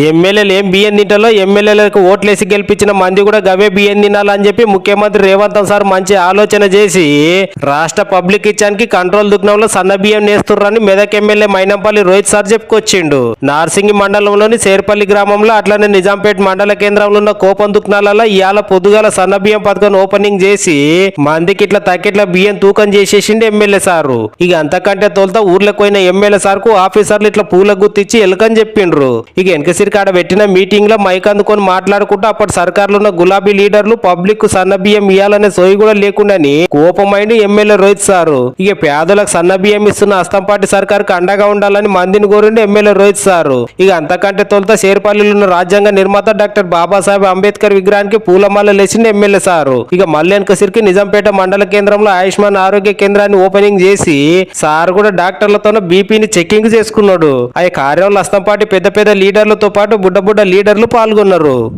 ఎమ్మెల్యేలు ఏం బియ్యం తింటాలో ఎమ్మెల్యేలకు ఓట్లేసి గెలిపించిన మంది కూడా గవే బియ్యం తినాలని చెప్పి ముఖ్యమంత్రి రేవంత్ సార్ మంచి ఆలోచన చేసి రాష్ట్ర పబ్లిక్ ఇచ్చానికి కంట్రోల్ దుగ్నంలో సన్న బియ్యం నేస్తుర్రని మెదక్ ఎమ్మెల్యే మైనంపల్లి రోహిత్ సార్ చెప్పుకొచ్చిండు. నార్సింగి మండలంలోని సేర్పల్లి గ్రామంలో అట్లనే నిజాంపేట మండల కేంద్రంలో ఉన్న కోపం దుకాణాలలో ఇవాళ పొద్దుగాల సన్న బియ్యం పథకం ఓపెనింగ్ చేసి మందికి ఇట్లా తక్కిట్ల బియ్యం తూకం చేసేసిండు ఎమ్మెల్యే సారు. ఇక అంతకంటే తోలుతా ఊర్లకు పోయిన ఎమ్మెల్యే సార్కు ఆఫీసర్లు ఇట్లా పూల గుర్తిచ్చి ఎలకని చెప్పిండ్రు. ఇక వెనక కాడ పెట్టిన మీటింగ్లో మైక్ అందుకొని మాట్లాడుకుంటూ అప్పటి సర్కార్లో ఉన్న గులాబీ లీడర్లు పబ్లిక్ సన్నబియ్యం సన్న బియ్యం ఇవ్వాలనే సోయి కూడా లేకుండాని కోపమైన ఎమ్మెల్యే రోహిత్ సారు. ఇక పేదలకు సన్నబియ్యం ఇస్తున్న అస్తంపాటి సర్కార్కు అండగా ఉండాలని మందిని కోరిండు ఎమ్మెల్యే రోహిత్ సారు. ఇక అంతకంటే తొలుత శేర్పల్లిలో ఉన్న రాజ్యాంగ నిర్మాత డాక్టర్ బాబాసాహెబ్ అంబేద్కర్ విగ్రహానికి పూలమాల లేచింది ఎమ్మెల్యే సారు. ఇక మళ్ళీ వెనకసిరికి నిజాంపేట మండల కేంద్రంలో ఆయుష్మాన్ ఆరోగ్య కేంద్రాన్ని ఓపెనింగ్ చేసి సార్ కూడా డాక్టర్లతో బీపీని చెకింగ్ చేసుకున్నాడు. ఆ కార్యంలో అస్తంపాటి పెద్ద పెద్ద లీడర్లతో పాటు బుడ్డ బుడ్డ లీడర్లు పాల్గొన్నారు.